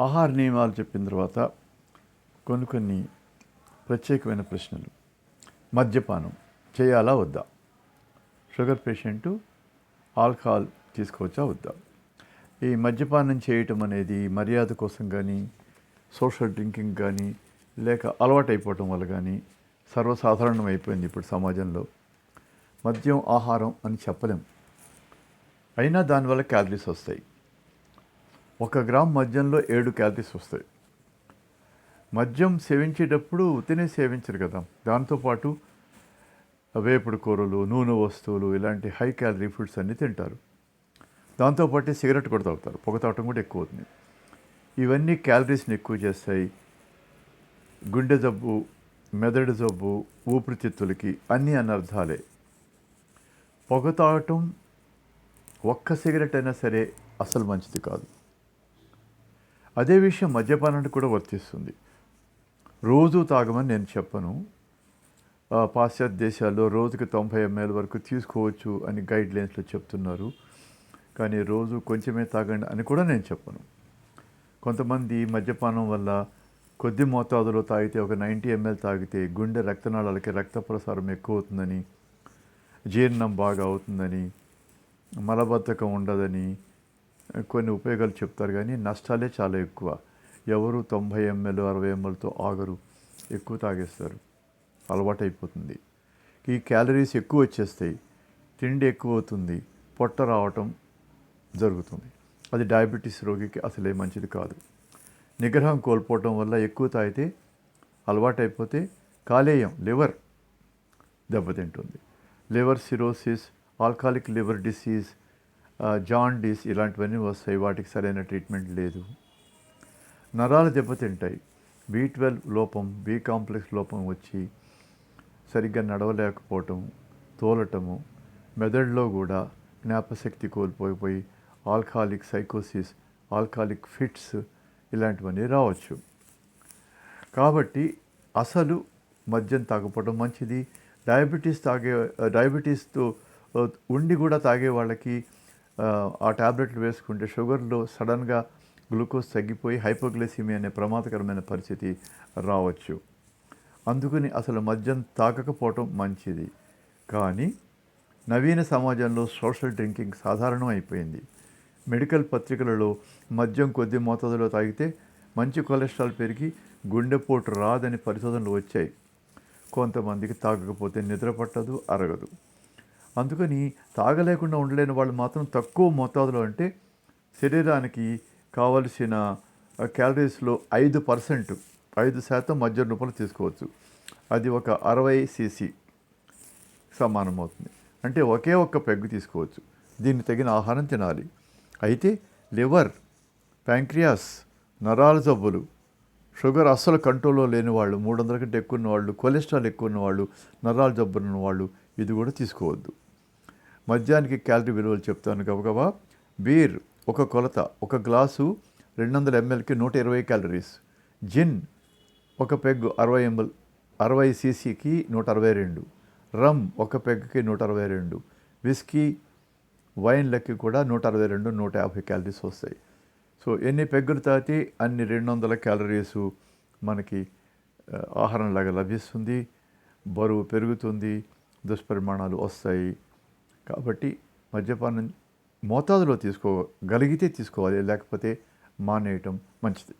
ఆహార నియమాలు చెప్పిన తర్వాత కొన్ని కొన్ని ప్రత్యేకమైన ప్రశ్నలు. మద్యపానం చేయాలా వద్దా? షుగర్ పేషెంటు ఆల్కహాల్ తీసుకోవచ్చా వద్దా? ఈ మద్యపానం చేయటం అనేది మర్యాద కోసం కానీ సోషల్ డ్రింకింగ్ కానీ లేక అలవాటైపోవటం వల్ల కానీ సర్వసాధారణం అయిపోయింది ఇప్పుడు సమాజంలో. మద్యం ఆహారం అని చెప్పలేం. అయినా దానివల్ల క్యాలరీస్ వస్తాయి. ఒక గ్రామ్ మద్యంలో ఏడు క్యాలరీస్ వస్తాయి. మద్యం సేవించేటప్పుడు తినే సేవించరు కదా. దాంతోపాటు వేపుడు కూరలు నూనె వస్తువులు ఇలాంటి హై క్యాలరీ ఫుడ్స్ అన్నీ తింటారు. దాంతోపాటు సిగరెట్ కూడా తాగుతారు. పొగ తాగటం కూడా ఎక్కువ అవుతుంది. ఇవన్నీ క్యాలరీస్ని ఎక్కువ చేస్తాయి. గుండె జబ్బు మెదడు జబ్బు ఊపిరితిత్తులకి అన్నీ అనర్థాలే పొగ తాగటం ఒక్క సిగరెట్ అయినా సరే అసలు మంచిది కాదు. అదే విషయం మద్యపానానికి కూడా వర్తిస్తుంది. రోజు తాగమని నేను చెప్పను. ఆ, పాశ్చాత్య దేశాల్లో రోజుకి తొంభై ఎంఎల్ వరకు తీసుకోవచ్చు అని గైడ్ లైన్స్లో చెప్తున్నారు. కానీ రోజు కొంచెమే తాగండి అని కూడా నేను చెప్పను. కొంతమంది మద్యపానం వల్ల కొద్ది మోతాదులో తాగితే ఒక నైంటీ ఎంఎల్ తాగితే గుండె రక్తనాళాలకి రక్త ప్రసారం ఎక్కువ అవుతుందని జీర్ణం బాగా అవుతుందని మలబద్ధకం ఉండదని కొన్ని ఉపయోగాలు చెప్తారు కానీ నష్టాలే చాలా ఎక్కువ. ఎవరు తొంభై ఎంఎల్ అరవై ఎంఎల్తో ఆగరు ఎక్కువ తాగేస్తారు. అలవాటైపోతుంది. ఈ క్యాలరీస్ ఎక్కువ వచ్చేస్తాయి. తిండి ఎక్కువ అవుతుంది. పొట్ట రావటం జరుగుతుంది. అది డయాబెటీస్ రోగికి అసలే మంచిది కాదు. నిగ్రహం కోల్పోవటం వల్ల ఎక్కువ తాగితే అలవాటైపోతే కాలేయం లివర్ దెబ్బతింటుంది. Liver cirrhosis alcoholic liver disease jaundice ఇలాంటివన్నీ వస్తాయి వాటికి సరైన ట్రీట్మెంట్ లేదు. నరాలు దెబ్బతింటాయి. బి ట్వెల్వ్ లోపం బి కాంప్లెక్స్ లోపం వచ్చి సరిగ్గా నడవలేకపోవటం తోలటము మెదడులో కూడా జ్ఞాపశక్తి కోల్పోయిపోయి ఆల్కాలిక్ సైకోసిస్ ఆల్కాలిక్ ఫిట్స్ ఇలాంటివన్నీ రావచ్చు. కాబట్టి అసలు మద్యం తాగకపోవడం మంచిది. డయాబెటీస్ తాగే డయాబెటీస్తో ఉండి కూడా తాగే వాళ్ళకి ఆ, ట్యాబ్లెట్లు టాబ్లెట్లు వేసుకుంటే షుగర్లో సడన్గా గ్లూకోజ్ తగ్గిపోయి హైపోగ్లైసిమియా అనే ప్రమాదకరమైన పరిస్థితి రావచ్చు. అందుకని అసలు మద్యం తాగకపోవటం మంచిది. కానీ నవీన సమాజంలో సోషల్ డ్రింకింగ్ సాధారణం అయిపోయింది. మెడికల్ పత్రికలలో మద్యం కొద్ది మోతాదులో తాగితే మంచి కొలెస్ట్రాల్ పెరిగి గుండెపోటు రాదని పరిశోధనలు వచ్చాయి. కొంతమందికి తాగకపోతే నిద్ర పట్టదు అరగదు. అందుకని తాగలేకుండా ఉండలేని వాళ్ళు మాత్రం తక్కువ మోతాదులో అంటే శరీరానికి కావలసిన క్యాలరీస్లో ఐదు పర్సెంట్ ఐదు శాతం మధ్య రూపంలో తీసుకోవచ్చు. అది ఒక అరవై సీసీ సమానం అవుతుంది. అంటే ఒకే ఒక్క పెగ్గు తీసుకోవచ్చు. దీన్ని తగిన ఆహారం తినాలి. అయితే లివర్ ప్యాంక్రియాస్ నరాల జబ్బులు షుగర్ అస్సలు కంట్రోల్లో లేని వాళ్ళు మూడు వందల కంటే ఎక్కువ ఉన్న వాళ్ళు కొలెస్ట్రాల్ ఎక్కువ ఉన్న వాళ్ళు నరాల జబ్బులు ఉన్న వాళ్ళు ఇది కూడా తీసుకోవద్దు. మద్యానికి క్యాలరీ విలువలు చెప్తాను. గబగబా బీర్ ఒక కొలత ఒక గ్లాసు రెండు వందల ఎంఎల్కి నూట ఇరవై క్యాలరీస్. జిన్ ఒక పెగ్గు అరవై ఎంఎల్ అరవై సీసీకి నూట అరవై రెండు. రమ్ ఒక పెగ్కి నూట అరవై రెండు. విస్కీ వైన్లకి కూడా నూట అరవై రెండు నూట యాభై క్యాలరీస్ వస్తాయి. సో ఎన్ని పెగ్గులు తాగితే అన్ని రెండు వందల క్యాలరీస్ మనకి ఆహారం ఆహారంలాగా లభిస్తుంది. బరువు పెరుగుతుంది దుష్పరిమాణాలు వస్తాయి. కాబట్టి మద్యపానం మోతాదులో తీసుకోగలిగితే తీసుకోవాలి లేకపోతే మానేయటం మంచిది.